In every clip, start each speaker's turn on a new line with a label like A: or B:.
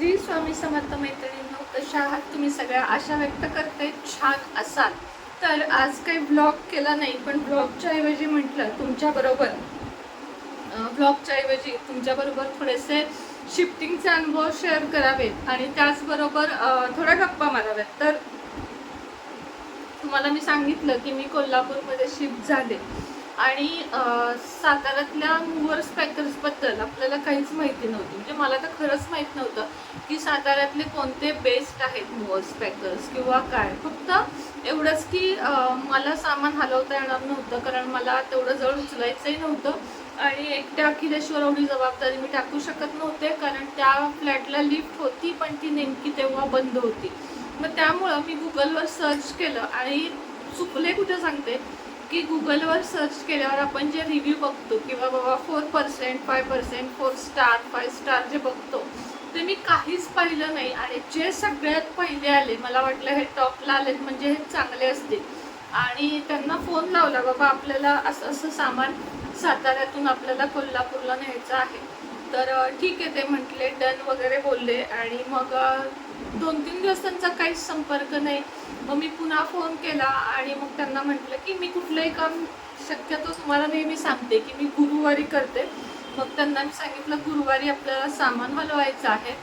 A: श्री स्वामी समर्थ मैत्रिणींनो कशा आहात? तुम्ही सगळ्या आशा व्यक्त करते. छान असाल. तर आज काही ब्लॉग केला नाही पण ब्लॉगच्या ऐवजी म्हटलं तुमच्याबरोबर ब्लॉगच्या ऐवजी तुमच्याबरोबर थोडेसे शिफ्टिंगचे अनुभव शेअर करावेत आणि त्याचबरोबर थोड्या गप्पा माराव्यात. तर तुम्हाला मी सांगितलं की मी कोल्हापूरमध्ये शिफ्ट झाले. आणि साताऱ्यातल्या मूवर्स पॅकर्सबद्दल आपल्याला काहीच माहिती नव्हती. म्हणजे मला तर खरंच माहीत नव्हतं की साताऱ्यातले कोणते बेस्ट आहेत मूवर्स पॅकर्स किंवा काय. फक्त एवढंच की मला सामान हलवता येणार नव्हतं कारण मला तेवढं जड उचलायचंही नव्हतं. आणि एकट्या अखिलेश्वर एवढी जबाबदारी मी टाकू शकत नव्हते कारण त्या फ्लॅटला लिफ्ट होती पण ती नेमकी तेव्हा बंद होती. मग त्यामुळं मी गुगलवर सर्च केलं आणि चुकले कुठे सांगते? की गुगलवर सर्च केल्यावर आपण जे रिव्ह्यू बघतो किंवा बाबा four percent five percent four star five star जे बघतो ते मी काहीच पाहिलं नाही. आणि जे सगळ्यात पहिले आले मला वाटलं हे टॉपला आलेत म्हणजे हे चांगले असतील. आणि त्यांना फोन लावला बाबा आपल्याला असं असं सामान साताऱ्यातून आपल्याला कोल्हापूरला न्यायचं आहे. तर ठीक आहे ते म्हटले डन वगैरे बोलले आणि मग दोन तीन दिवस त्यांचा काहीच संपर्क नाही. मग मी पुन्हा फोन केला आणि मग त्यांना म्हटलं की मी कुठलंही काम शक्यतो तुम्हाला नेहमी सांगते की मी गुरुवारी करते. मग त्यांना मी सांगितलं गुरुवारी आपल्याला सामान हलवायचं आहे.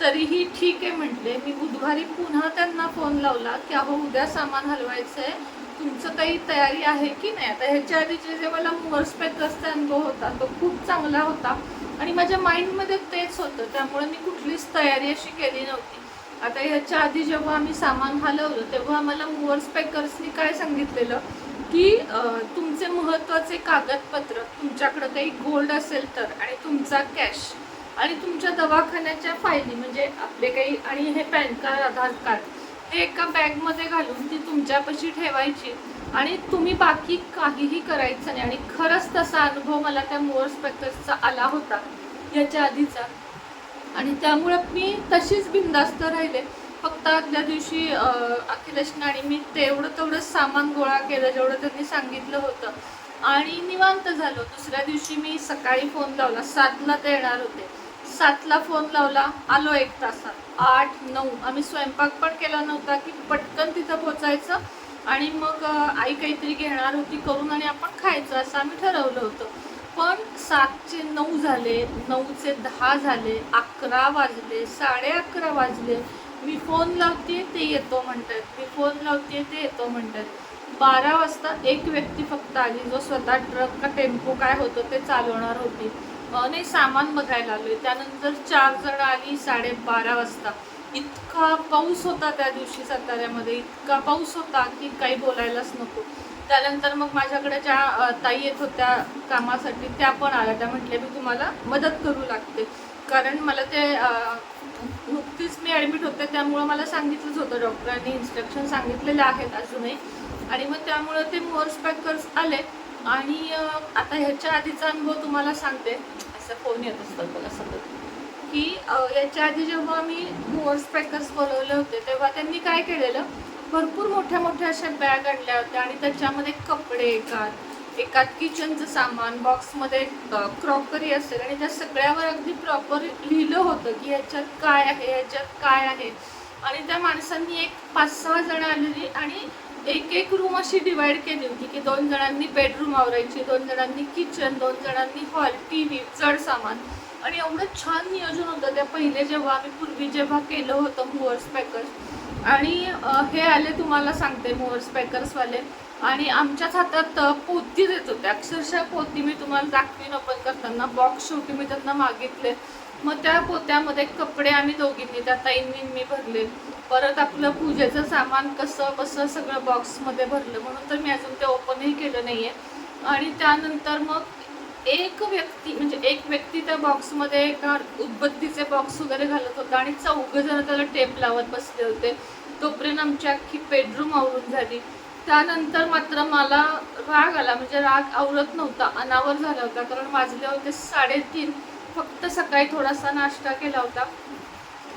A: तरीही ठीक आहे म्हटले. मी बुधवारी पुन्हा त्यांना फोन लावला की अहो उद्या सामान हलवायचं आहे तुमचं काही तयारी आहे की नाही? आता ह्याच्या आधीचे जे मला मुवर्स पॅकर्सचा अनुभव होता तो खूप चांगला होता. आणि माझ्या माइंडमध्ये तेच होतं. त्यामुळे मी कुठलीच तयारी अशी केली नव्हती. आता ह्याच्या आधी जेव्हा आम्ही सामान हलवलं तेव्हा मला मोअर्स पॅकर्सनी काय सांगितलेलं? की तुमचे महत्त्वाचे कागदपत्र तुमच्याकडं काही गोल्ड असेल तर आणि तुमचा कॅश आणि तुमच्या दवाखान्याच्या फायली म्हणजे आपले काही आणि हे पॅन कार्ड आधार कार्ड एका बॅगमध्ये घालून ती तुमच्यापाशी ठेवायची. आणि तुम्ही बाकी काहीही करायचं नाही. आणि खरंच तसा अनुभव मला त्या मोअर्स स्पेक्टर्सचा आला होता याच्या आधीचा. आणि त्यामुळं मी तशीच बिंदास्त राहिले. फक्त आदल्या दिवशी अं, अखिलेशनं आणि मी तेवढं तेवढं सामान गोळा केलं जेवढं त्यांनी सांगितलं होतं. आणि निवांत झालो. दुसऱ्या दिवशी मी सकाळी फोन लावला. सातला ते येणार होते. सातला फोन लावला. आलो एक तासात. आठ नऊ. आम्ही स्वयंपाक पण केला नव्हता की पटकन तिथं पोचायचं आणि मग आई काहीतरी घेणार होती करून आणि आपण खायचं असं आम्ही ठरवलं होतं. पण सातचे नऊ झाले नऊचे दहा झाले अकरा वाजले साडे अकरा वाजले. मी फोन लावते ते येतो म्हणतात. मी फोन लावते ते येतो म्हणतात. बारा वाजता एक व्यक्ती फक्त आली जो स्वतः ट्रक का टेम्पो काय होतं ते चालवणार होती. नाही सामान बघायला आलोय. त्यानंतर चार जण आली साडेबारा वाजता. इतका पाऊस होता त्या दिवशी साताऱ्यामध्ये इतका पाऊस होता की काही बोलायलाच नको. त्यानंतर मग माझ्याकडे ज्या ताई येत होत्या कामासाठी त्या पण आल्या. त्या म्हटल्या मी तुम्हाला मदत करू लागते. कारण मला ते नुकतीच मी ॲडमिट होते त्यामुळं मला सांगितलंच होतं डॉक्टरांनी. इन्स्ट्रक्शन सांगितलेले आहेत अजूनही. आणि मग त्यामुळं ते मोर्स पॅकर्स आले. आणि आता ह्याच्या आधीचा अनुभव तुम्हाला सांगते. असं फोन येत असतात मला सतत. की याच्या आधी जेव्हा मी मोअर स्पेकर्स बोलवले होते तेव्हा त्यांनी काय केलेलं? भरपूर मोठ्या मोठ्या अशा बॅग आणल्या होत्या आणि त्याच्यामध्ये कपडे एकात एकात किचनचं सामान बॉक्समध्ये क्रॉकरी असेल आणि त्या सगळ्यावर अगदी प्रॉपर लिहिलं होतं की ह्याच्यात काय आहे ह्याच्यात काय आहे. आणि त्या माणसांनी एक पाच सहा जण आलेली आणि एक एक रूम अशी डिवाइड केली होती की दोन जणांनी बेडरूम आवरायची दोन जणांनी किचन दोन जणांनी हॉल टी व्ही जड सामान. आणि एवढं छान नियोजन होतं. त्या पहिले जेव्हा आम्ही पूर्वी जेव्हा केलं होतं मुवर्स पॅकर्स आणि हे आले तुम्हाला सांगते मुवर्स पॅकर्सवाले आणि आमच्याच हातात पोती देत होत्या अक्षरशः पोती मी तुम्हाला दाखवीन ओपन करताना. बॉक्स शेवटी मी त्यांना मागितले. मग त्या पोत्यामध्ये कपडे आम्ही दोघींनी त्या ताईंनी मी भरले. परत आपलं पूजेचं सामान कसं बसं सगळं बॉक्समध्ये भरलं म्हणून तर मी अजून ते ओपनही केलं नाही आहे आणि त्यानंतर मग एक व्यक्ती म्हणजे एक व्यक्ती त्या बॉक्समध्ये एका उदबत्तीचे बॉक्स वगैरे घालत होता आणि चौघजणं त्याला टेप लावत बसले होते. तोपर्यंत आमची अख्खी बेडरूम आवरून झाली. त्यानंतर मात्र मला राग आला म्हणजे राग आवरत नव्हता अनावर झाला होता. कारण वाजले होते साडेतीन फक्त सकाळी थोडासा नाश्ता केला होता.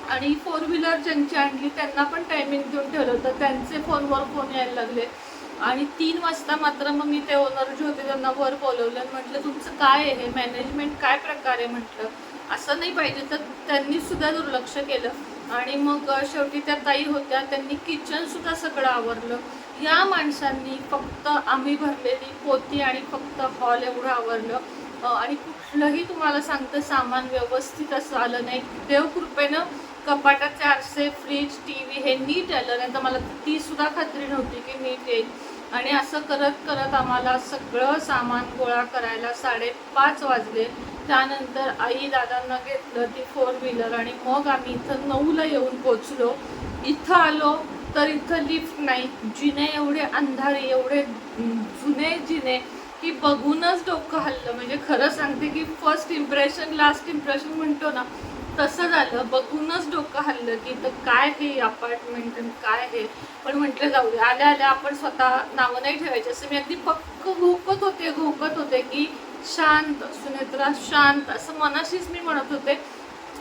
A: आणि फोर व्हीलर ज्यांची आणली त्यांना पण टायमिंग देऊन ठेवलं होतं त्यांचे फोनवर फोन यायला लागले. आणि तीन वाजता मात्र मग मी ते ओनर जे होते त्यांना वर बोलवलं आणि म्हटलं तुमचं काय आहे? मॅनेजमेंट काय प्रकारे म्हटलं. असं नाही पाहिजे. तर त्यांनी सुद्धा दुर्लक्ष केलं. आणि मग शेवटी त्या ताई होत्या. त्यांनी किचन सुद्धा सगळं आवरलं. या माणसांनी फक्त आम्ही भरलेली पोती आणि फक्त हॉल एवढं आवरलं. आणि कुठलंही तुम्हाला सांगतं सामान व्यवस्थित असं आलं नाही. देव कृपेनं कपाटाचे आरसे फ्रीज टी व्ही हे नीट आलं. नाही तर मला ती सुद्धा खात्री नव्हती की नीट येईल. आणि असं करत करत आम्हाला सगळं सामान गोळा करायला साडेपाच वाजले. त्यानंतर आई दादांना घेतलं ती फोर व्हीलर आणि मग आम्ही इथं नऊला येऊन पोचलो. इथं आलो तर इथं लिफ्ट नाही. जिने एवढे अंधारे एवढे जुने जिने की बघूनच डोकं हल्लं. म्हणजे खरं सांगते की फर्स्ट इम्प्रेशन लास्ट इम्प्रेशन म्हणतो ना तसं झालं. बघूनच डोकं हल्लं की तर काय हे अपार्टमेंट आणि काय हे. पण म्हटलं जाऊ दे. आल्या आल्या आपण स्वतः नावं नाही ठेवायचे. असं मी अगदी पक्क घोकत होते घोकत होते की शांत सुनेत्रा शांत असं मनाशीच मी म्हणत होते.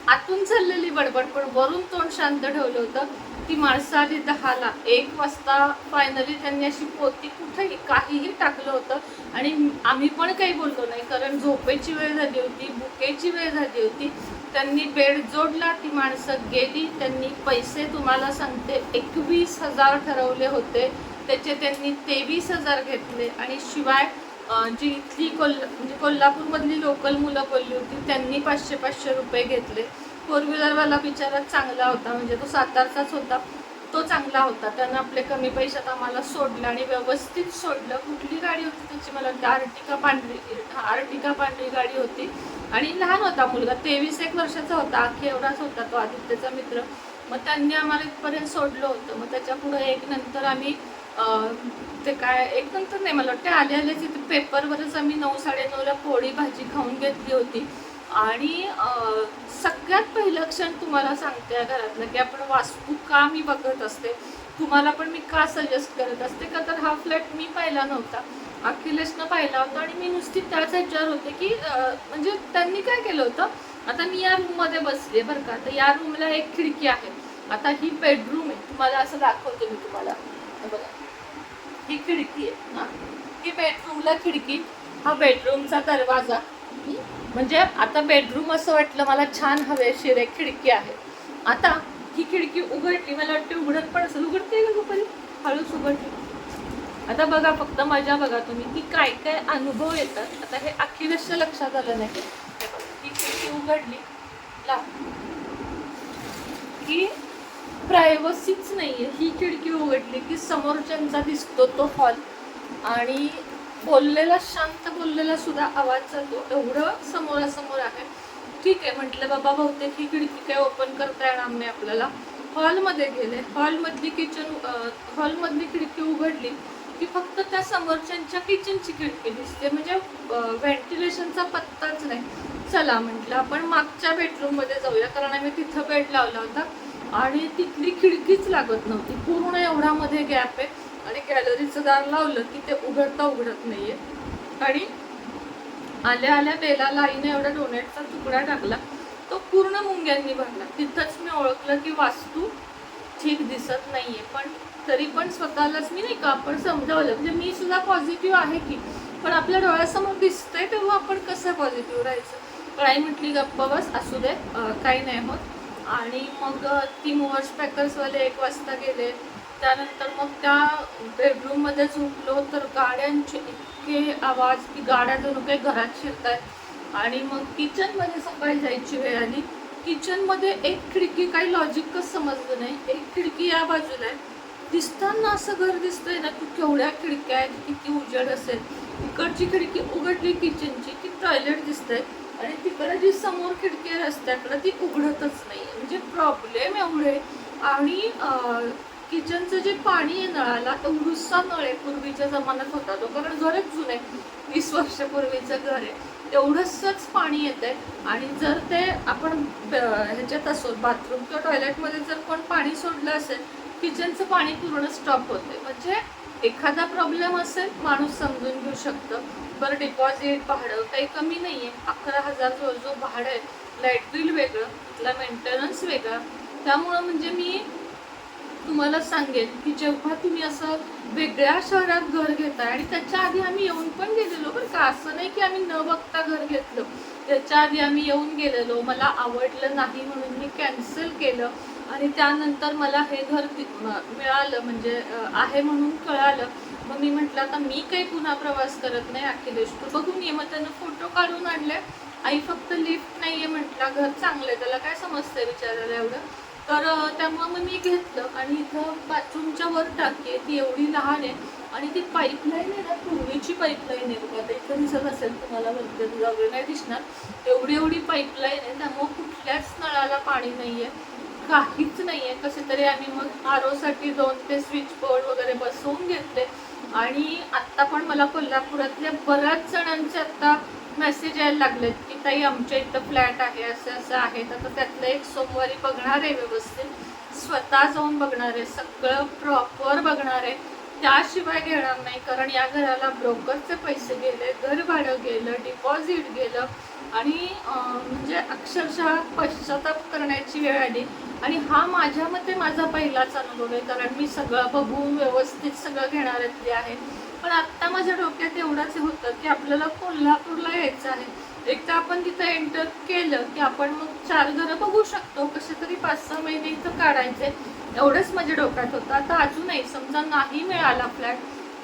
A: आतून चाललेली बडबड पण वरून तोंड शांत ठेवलं होतं. ती माणसं आली दहाला एक वाजता फायनली त्यांनी अशी पोती कुठेही काहीही टाकलं होतं. आणि आम्ही पण काही बोललो नाही कारण झोपेची वेळ झाली होती बुकेची वेळ झाली होती. त्यांनी बेड जोडला ती माणसं गेली त्यांनी पैसे तुम्हाला सांगते एकवीस हजार ठरवले होते. त्याचे त्यांनी तेवीस हजार घेतले. आणि शिवाय जी इथली कोल्हा म्हणजे कोल्हापूरमधली लोकल मुलं बोलली होती त्यांनी पाचशे पाचशे रुपये घेतले. फोर व्हीलरवाला बिचारा चांगला होता म्हणजे तो सातारचाच होता तो चांगला होता. त्यानं आपले कमी पैशात आम्हाला सोडलं आणि व्यवस्थित सोडलं. कुठली गाडी होती त्याची मला वाटतं? आर्टिका पांढरी आर्टिका पांढरी गाडी होती. आणि लहान होता मुलगा तेवीस एक वर्षाचा होता अख्खे एवढाच होता तो आदित्यचा मित्र. मग त्यांनी आम्हाला इथपर्यंत सोडलं होतं. मग त्याच्या पुढं एक नंतर आम्ही ते काय एक नंतर नाही मला वाटतं आले आले तिथे पेपरवरच आम्ही नऊ साडेनऊला पोळी भाजी खाऊन घेतली होती. आणि सगळ्यात पहिलं क्षण तुम्हाला सांगते या घरातलं की आपण वास्तू का मी बघत असते? तुम्हाला पण मी का सजेस्ट करत असते? का तर हा फ्लॅट मी पाहिला नव्हता. अखिलेशनं पाहिला होता आणि मी नुसती त्याच ह्याच्यावर होते की म्हणजे त्यांनी काय केलं होतं? आता मी या रूममध्ये बसले बरं का. तर या रूमला एक खिडकी आहे. आता ही बेडरूम आहे. तुम्हाला असं दाखवते मी तुम्हाला. बघा. ही खिडकी आहे ना ही बेडरूमला खिडकी. हा बेडरूमचा दरवाजा. म्हणजे आता बेडरूम असं वाटलं मला छान हवेशीर एक खिडकी आहे. आता ही खिडकी उघडली मला वाटते उघडत पण असेल. उघडते का दुपारी हळूच उघडली. आता बघा फक्त मजा बघा तुम्ही की काय काय अनुभव येतात. आता हे अखिलेशच्या लक्षात आलं नाही. ही खिडकी उघडली. ला. की प्रायव्हसीच नाही आहे ही खिडकी उघडली की समोरच्यांचा दिसतो तो हॉल आणि बोललेला शांत बोललेला सुद्धा आवाज जातो. एवढं समोरासमोर आहे. ठीक आहे म्हटलं बाबा बहुतेक ही खिडकी काय ओपन करता येणार नाही आपल्याला. हॉलमध्ये गेले. हॉलमधली किचन हॉलमधली खिडकी उघडली की फक्त त्या समोरच्यांच्या किचनची खिडकी दिसते. म्हणजे व्हेंटिलेशनचा पत्ताच नाही. चला म्हटलं आपण मागच्या बेडरूममध्ये जाऊया. कारण आम्ही तिथं बेड लावला होता. आणि तिथली खिडकीच लागत नव्हती. पूर्ण एवढ्यामध्ये गॅप आहे. आणि गॅलरीचं दार लावलं की ते उघडता उघडत नाहीये. आणि आल्या आल्या बेलाला आईने एवढा डोनेटचा तुकडा टाकला तो पूर्ण मुंग्यांनी भरला. तिथंच मी ओळखलं की वास्तू ठीक दिसत नाहीये पण तरी पण स्वतःलाच मी नाही का आपण समजावलं? म्हणजे मी सुद्धा पॉझिटिव्ह आहे की पण आपल्या डोळ्यासमोर दिसतंय तेव्हा आपण कसं पॉझिटिव्ह राहायचं? पण आई म्हटली गप्पा बस असू दे काही नाही होत. आणि मग ती मोअर स्पॅकर्सवाले एक वाजता गेले. त्यानंतर मग त्या बेडरूममध्ये झोपलो तर गाड्यांचे इतके आवाज की गाड्या जणू काही घरात शिरतायत. आणि मग किचनमध्ये सकाळी जायची वेळ आली. किचनमध्ये एक खिडकी काही लॉजिकच समजलं नाही. एक खिडकी या बाजूला आहे. दिसताना असं घर दिसतंय ना की केवढ्या खिडक्या आहेत किती उजेड असेल. इकडची खिडकी उघडली किचनची की टॉयलेट दिसतंय. आणि तिकडे जी समोर खिडकी आहे रस्त्याकडे ती उघडतच नाही. म्हणजे प्रॉब्लेम एवढे आणि किचनचं जे पाणी आहे नळाला एवढूसा नळ आहे पूर्वीच्या जमान्यात होता तो. कारण घरच जुने वीस वर्षापूर्वीचं घर आहे. तेवढंसच पाणी येत आहे आणि जर ते आपण ह्याच्यात असो बाथरूम किंवा टॉयलेटमध्ये जर कोण पाणी सोडलं असेल किचनचं पाणी पूर्ण स्टॉप होते म्हणजे एखादा प्रॉब्लेम असेल माणूस समजून घेऊ शकतं. बरं डिपॉझिट भाडं काही कमी नाही आहे अकरा हजार जो जो भाडं आहे लाइट बिल वेगळं तिथला मेंटेनन्स वेगळा. त्यामुळं म्हणजे मी तुम्हाला सांगेन की जेव्हा तुम्ही असं वेगळ्या शहरात घर घेताय आणि त्याच्या आधी आम्ही येऊन पण गेलेलो बरं का. असं नाही की आम्ही न बघता घर घेतलं. त्याच्या आधी आम्ही येऊन गेलेलो. मला आवडलं नाही म्हणून मी कॅन्सल केलं. आणि त्यानंतर मला हे घर मिळालं म्हणजे आहे म्हणून कळालं. मग मी म्हटलं आता मी काही पुन्हा प्रवास करत नाही अखिलेश. तू बघून ये. मग त्यानं फोटो काढून आणले. आई फक्त लिफ्ट नाही आहे म्हटलं घर चांगलं आहे त्याला काय समजतंय विचारायला एवढं? तर त्यामुळं मग मी घेतलं आणि इथं बाथरूमच्या वर टाकी आहे ती एवढी लहान आहे आणि ती पाईपलाईन आहे ना पूर्वीची पाईपलाईन आहे बघा. इथं दिसत असेल तुम्हाला वगैरे नाही दिसणार. एवढी एवढी पाईपलाईन आहे त्यामुळं कुठल्याच नळाला पाणी नाही आहे काहीच नाही आहे कसे तरी आम्ही मग आर ओसाठी दोन ते स्विच बोर्ड वगैरे बसवून घेतले. आणि आत्ता पण मला कोल्हापुरातल्या बऱ्याच जणांचे आत्ता मेसेज यायला लागलेत की ताई आमच्या इथं फ्लॅट आहे असं असं आहे. तर त्यातलं एक सोमवारी बघणार आहे व्यवस्थित. स्वतः जाऊन बघणार आहे. सगळं प्रॉपर बघणार आहे. त्याशिवाय घेणार नाही. कारण या घराला ब्रोकरचे पैसे गेले घर भाडं गेलं डिपॉझिट गेलं. आणि म्हणजे अक्षरशः पश्चाताप करण्याची वेळ आली. आणि हा माझ्या मते माझा पहिलाच अनुभव आहे कारण मी सगळं बघून व्यवस्थित सगळं घेणाऱ्यातली आहे. पण आत्ता माझ्या डोक्यात एवढंच होतं की आपल्याला कोल्हापूरला यायचं आहे. एक तर आपण तिथं एंटर केलं की आपण मग चार घरं बघू शकतो कसे तरी पाच सहा महिने इथं काढायचे. एवढंच माझ्या डोक्यात होतं. आता अजूनही समजा नाही मिळाला फ्लॅट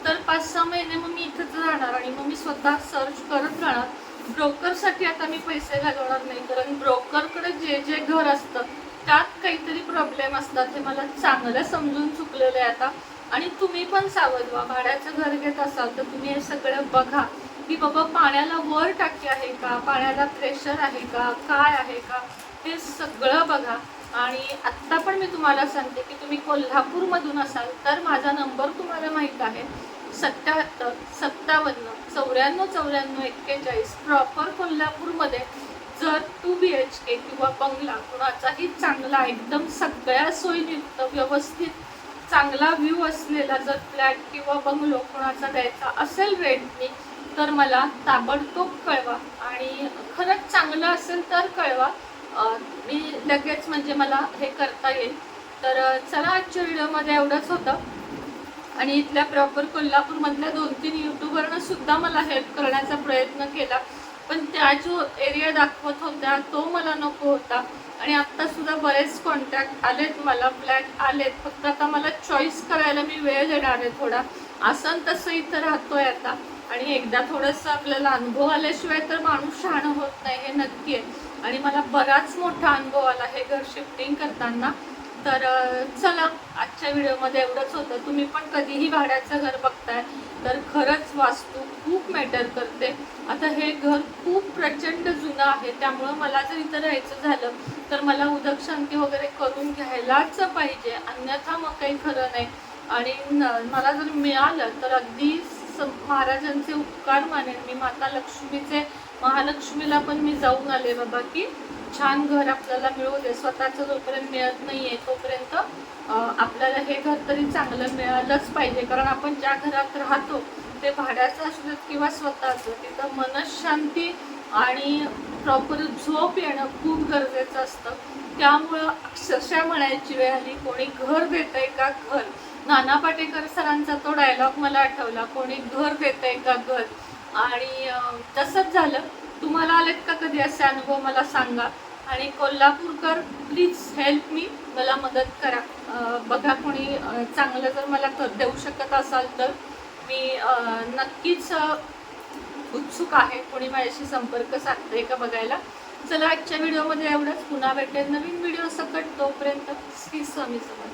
A: तर पाच सहा महिने मग मी इथंच राहणार आणि मग मी स्वतः सर्च करत राहणार. ब्रोकरसाठी आता मी पैसे घालवणार नाही कारण ब्रोकरकडे जे जे घर असतं त्यात काहीतरी प्रॉब्लेम असतात हे मला चांगलं समजून चुकलेलं आहे आता. आणि तुम्ही पण सावध व्हा भाड्याचं घर घेत असाल तर तुम्ही हे सगळं बघा. की बाबा पाण्याला वर टाकी आहे का? पाण्याला प्रेशर आहे का? काय आहे का? हे सगळं बघा. आणि आत्ता पण मी तुम्हाला सांगते की तुम्ही कोल्हापूरमधून असाल तर माझा नंबर तुम्हाला माहीत आहे. सत्याहत्तर सत्तावन्न चौऱ्याण्णव चौऱ्याण्णव एक्केचाळीस प्रॉपर कोल्हापूरमध्ये जर टू बी एच के किंवा बंगला कुणाचाही चांगला एकदम सगळ्या सोयीयुक्त व्यवस्थित चांगला व्ह्यू असलेला जर फ्लॅट किंवा बंगलो कुणाचा द्यायचा असेल रेंटनी तर मला ताबडतोब कळवा. आणि खरंच चांगलं असेल तर कळवा. मी लगेच म्हणजे मला हे करता येईल. तर चला आजच्या व्हिडिओमध्ये एवढंच होतं. आणि इथल्या प्रॉपर कोल्हापूरमधल्या दोन तीन युट्यूबरनं सुद्धा मला हेल्प करण्याचा प्रयत्न केला. पण त्या जो एरिया दाखवत होत्या तो मला नको होता. आणि आत्ता सुद्धा बरेच कॉन्टॅक्ट आलेत मला फ्लॅट आलेत. फक्त आता मला चॉईस करायला मी वेळ देणार आहे थोडा. असं तसं इथं राहतोय आता. आणि एकदा थोडंसं आपल्याला अनुभव आल्याशिवाय तर माणूस शहाणं होत नाही हे नक्की आहे. आणि मला बराच मोठा अनुभव आला हे घर शिफ्टिंग करताना. तर चला आजच्या व्हिडिओमध्ये एवढंच होतं. तुम्ही पण कधीही भाड्याचं घर बघताय तर खरंच वास्तू खूप मॅटर करते. आता हे घर खूप प्रचंड जुनं आहे त्यामुळं मला जर इथं राहायचं झालं तर मला उदक शांती वगैरे करून घ्यायलाच पाहिजे. अन्यथा मग काही खरं नाही. आणि मला जर मिळालं तर अगदी महाराजांचे उपकार मानेन. मी माता लक्ष्मीचे महालक्ष्मीला पण मी जाऊन आले बाबा की छान घर आपल्याला मिळू दे स्वतःचं जोपर्यंत मिळत नाहीये तोपर्यंत आपल्याला हे घर तरी चांगलं मिळालंच पाहिजे. कारण आपण ज्या घरात राहतो ते भाड्याचं असू देत किंवा स्वतःचं तिथं मनशांती आणि प्रॉपर झोप येणं खूप गरजेचं असतं. त्यामुळं अक्षरशः म्हणायची वेळ आली कोणी घर देतंय का घर? नाना पाटेकर सरांचा तो डायलॉग मला आठवला कोणी घर देतंय का घर? आणि तसंच झालं. तुम्हाला आलेत का कधी असे अनुभव मला सांगा. आणि कोल्हापूरकर प्लीज हेल्प मी मला मदत करा. बघा कोणी चांगलं जर मला कर देऊ शकत असाल तर. मी नक्कीच उत्सुक आहे कोणी माझ्याशी संपर्क साधतंय का बघायला. चला आजच्या व्हिडिओमध्ये एवढंच. पुन्हा भेटेल नवीन व्हिडिओ सकट तोपर्यंत. श्री स्वामी समर्थ.